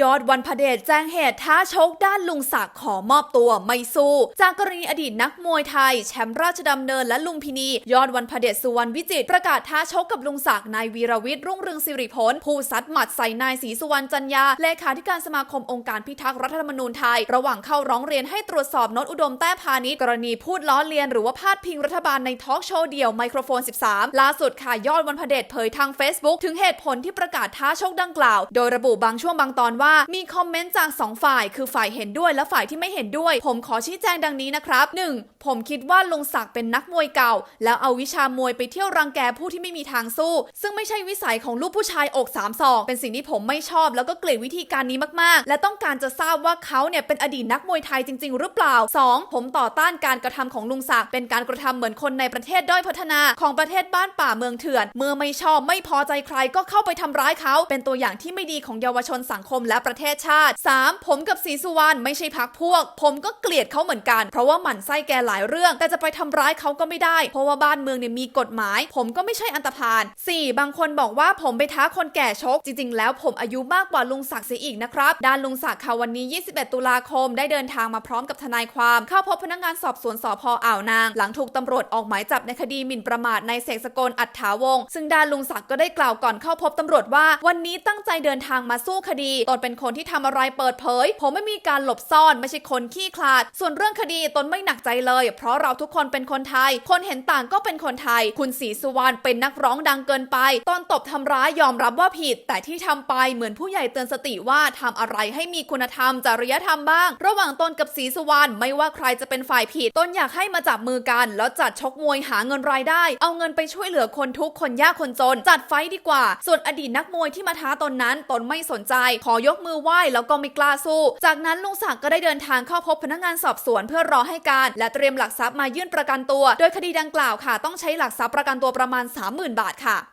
ยอดวันพเดชแจ้งเหตุท้าชกด้านลุงศักดิ์ขอมอบตัวไม่สู้ จากกรณีอดีตนักมวยไทย แชมป์ราชดำเนินและลุงพินี ยอดวันพเดชสุวรรณวิจิตประกาศท้าชกกับลุงศักดิ์นายวีรวิทย์รุ่งเรืองสิริพลผู้ซัดหมัดใส่นายศรีสุวรรณจันยาเลขาธิการสมาคมองค์การพิทักษ์รัฐธรรมนูญไทย ระหว่างเข้าร้องเรียนให้ตรวจสอบโนตอุดมแต้พาณิชย์กรณีพูดล้อเลียนหรือว่าพาดพิงรัฐบาลในทอล์กโชว์เดี่ยวไมโครโฟน 13 ล่าสุดค่ะยอดวันพเดชเผยทาง Facebook ถึงเหตุผลที่ประกาศท้าชกดังกล่าว โดยระบุบางช่วงบางตอนว่ามีคอมเมนต์จาก 2 ฝ่าย คือฝ่ายเห็นด้วยและฝ่ายที่ไม่เห็นด้วย ผมขอชี้แจงดังนี้นะครับ 1. ผมคิดว่าลุงศักดิ์เป็นนักมวยเก่า แล้วเอาวิชามวยไปเที่ยวรังแกผู้ที่ไม่มีทางสู้ ซึ่งไม่ใช่วิสัยของลูกผู้ชายอกสามศอกเป็นสิ่งที่ผมไม่ชอบ แล้วก็เกลียดวิธีการนี้มากๆ และต้องการจะทราบว่าเขาเนี่ยเป็นอดีตนักมวยไทยจริง ๆ หรือเปล่า 2. ผมต่อต้านการกระทำของลุงศักดิ์เป็นการกระทำเหมือนคนในประเทศด้อยพัฒนาของประเทศบ้านป่าเมืองเถื่อน เมื่อไม่ชอบไม่พอใจใครก็เข้าไปทำร้ายเขา เป็นตัวอย่างที่ไม่ดีของเยาวชนสังคมและประเทศชาติ 3. ผมกับศรีสุวรรณไม่ใช่พักพวก ผมก็เกลียดเขาเหมือนกัน เพราะว่าหมั่นไส้แกหลายเรื่อง แต่จะไปทำร้ายเขาก็ไม่ได้ เพราะว่าบ้านเมืองเนี่ยมีกฎหมาย ผมก็ไม่ใช่อันตรพาล 4. บางคนบอกว่าผมไปท้าคนแก่ชก จริง ๆ แล้วผมอายุมากกว่าลุงศักดิ์เสียอีกนะครับด้านลุงศักดิ์ค่ะวันนี้ 21 ตุลาคมได้เดินทางมาพร้อมกับทนายความ เข้าพบพนักงานสอบสวนสพอ่าวนาง หลังถูกตำรวจออกหมายจับในคดีหมิ่นประมาทในเสกสกลอัฏฐาวงซึ่งด้านลุงศักดิ์ก็ได้กล่าวก่อนเข้าพบตำรวจว่า วันนี้ตั้งใจเดินทางมาสู้คดีตนเป็นคนที่ทำอะไรเปิดเผย ผมไม่มีการหลบซ่อนไม่ใช่คนขี้คลาด ส่วนเรื่องคดีตนไม่หนักใจเลย เพราะเราทุกคนเป็นคนไทย คนเห็นต่างก็เป็นคนไทย คุณศรีสุวรรณเป็นนักร้องดังเกินไป ตอนตบทำร้ายยอมรับว่าผิด แต่ที่ทำไปเหมือนผู้ใหญ่เตือนสติว่าทำอะไรให้มีคุณธรรมจริยธรรมบ้าง ระหว่างตนกับศรีสุวรรณไม่ว่าใครจะเป็นฝ่ายผิดตนอยากให้มาจับมือกัน แล้วจัดชกมวยหาเงินรายได้ เอาเงินไปช่วยเหลือคนทุกคนยากคนจน จัดไฟดีกว่า ส่วนอดีตนักมวยที่มาท้าตนนั้นตนไม่สนใจขอยกมือไหว้แล้วก็ไม่กล้าสู้ จากนั้นลุงศักดิ์ก็ได้เดินทางเข้าพบพนักงานสอบสวนเพื่อรอให้การ และเตรียมหลักทรัพย์มายื่นประกันตัว โดยคดีดังกล่าวค่ะ ต้องใช้หลักทรัพย์ประกันตัวประมาณ 30,000 บาทค่ะ